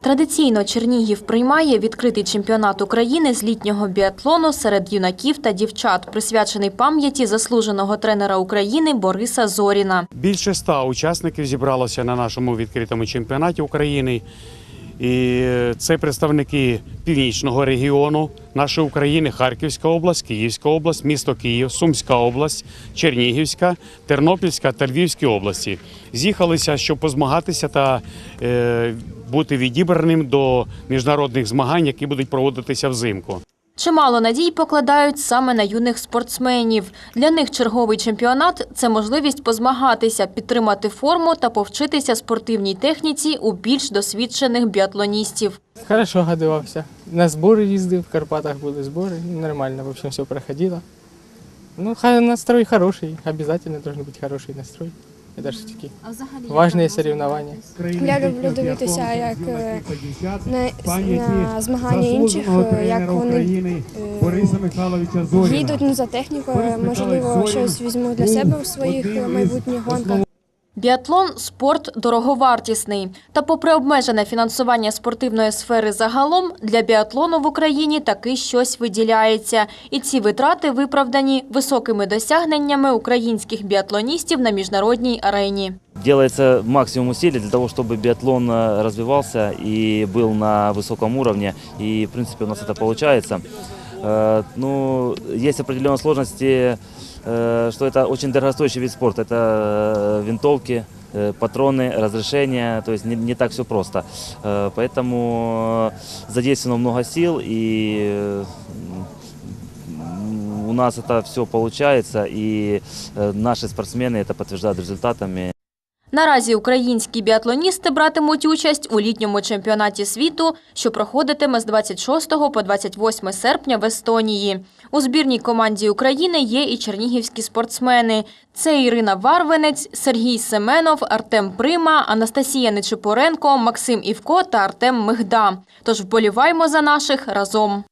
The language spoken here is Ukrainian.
Традиційно Чернігів приймає відкритий чемпіонат України з літнього біатлону серед юнаків та дівчат, присвячений пам'яті заслуженого тренера України Бориса Зоріна. Більше ста учасників зібралося на нашому відкритому чемпіонаті України. І це представники північного регіону нашої України, Харківська область, Київська область, місто Київ, Сумська область, Чернігівська, Тернопільська та Львівські області. З'їхалися, щоб позмагатися та е, бути відібраним до міжнародних змагань, які будуть проводитися взимку. Чимало надій покладають саме на юних спортсменів. Для них черговий чемпіонат це можливість позмагатися, підтримати форму та повчитися спортивній техніці у більш досвідчених біатлоністів. Хорошо годувався. На збори їздив, в Карпатах були збори, нормально, в общем, все проходило. Ну, хай настрой хороший, обязательно должен бути хороший настрой. Это тільки. таки важные соревнования. Я люблю дивитися, як е, на, на змагання інших, е, як вони е, їдуть ну, за технікою. Можливо, щось візьму для себе у своїх майбутніх гонках. Біатлон – спорт дороговартісний. Та попри обмежене фінансування спортивної сфери загалом, для біатлону в Україні таки щось виділяється. І ці витрати виправдані високими досягненнями українських біатлоністів на міжнародній арені. Делается максимум усилий для того, чтобы биатлон э, развивался и был на высоком уровне. И, в принципе, у нас это получается. Э, Ну, есть определенные сложности, э, что это очень дорогостоящий вид спорта. Это э, винтовки, э, патроны, разрешения, то есть не, не так все просто. Э, Поэтому задействовано много сил и э, м, у нас это все получается, и э, наши спортсмены это подтверждают результатами. Наразі українські біатлоністи братимуть участь у літньому чемпіонаті світу, що проходитиме з 26 по 28 серпня в Естонії. У збірній команді України є і чернігівські спортсмени. Це Ірина Варвинець, Сергій Семенов, Артем Прима, Анастасія Нечипоренко, Максим Івко та Артем Мигда. Тож вболіваймо за наших разом.